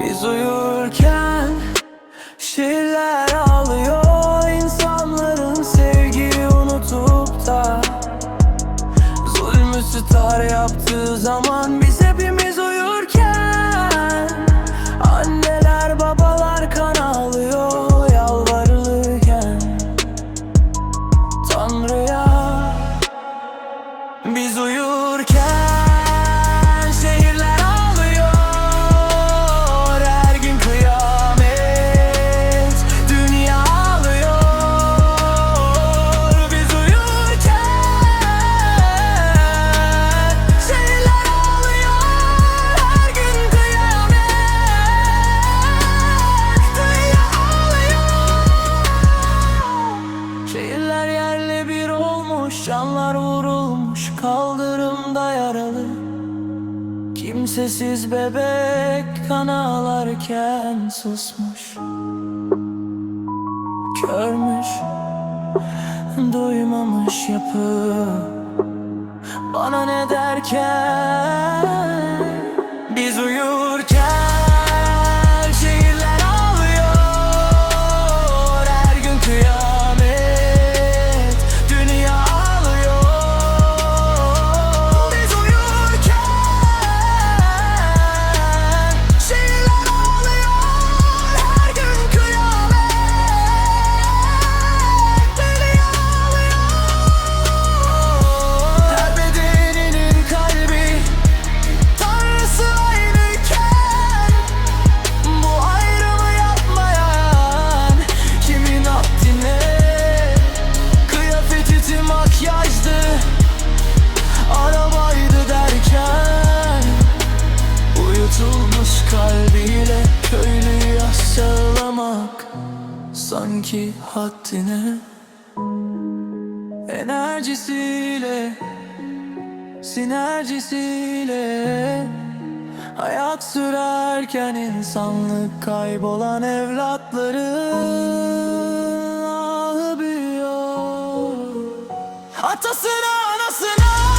Biz uyurken şiirler ağlıyor insanların sevgiyi unutup da Zulmü star yaptığı zaman biz İnsanlar vurulmuş kaldırımda yaralı. Kimsesiz bebek kan ağlarken susmuş. Körmüş, duymamış yapı. Bana ne derken? Kalbiyle Köylüyü aşağılamak Sanki haddine Enerjisiyle Sinerjisiyle. Hayat sürerken insanlık kaybolan evlatların ahı büyüyor. Atasına anasına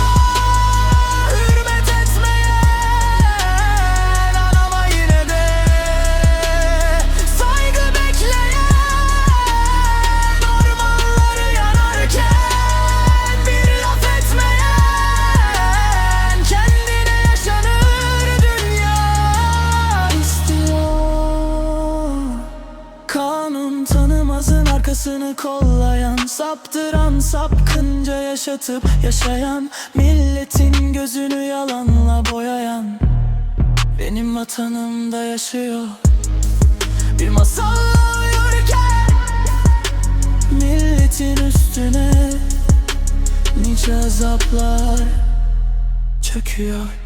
Tanımazın arkasını kollayan Saptıran sapkınca yaşatıp yaşayan Milletin gözünü yalanla boyayan. Benim vatanımda yaşıyor. Bir masal uyurken Milletin üstüne Nice azaplar çöküyor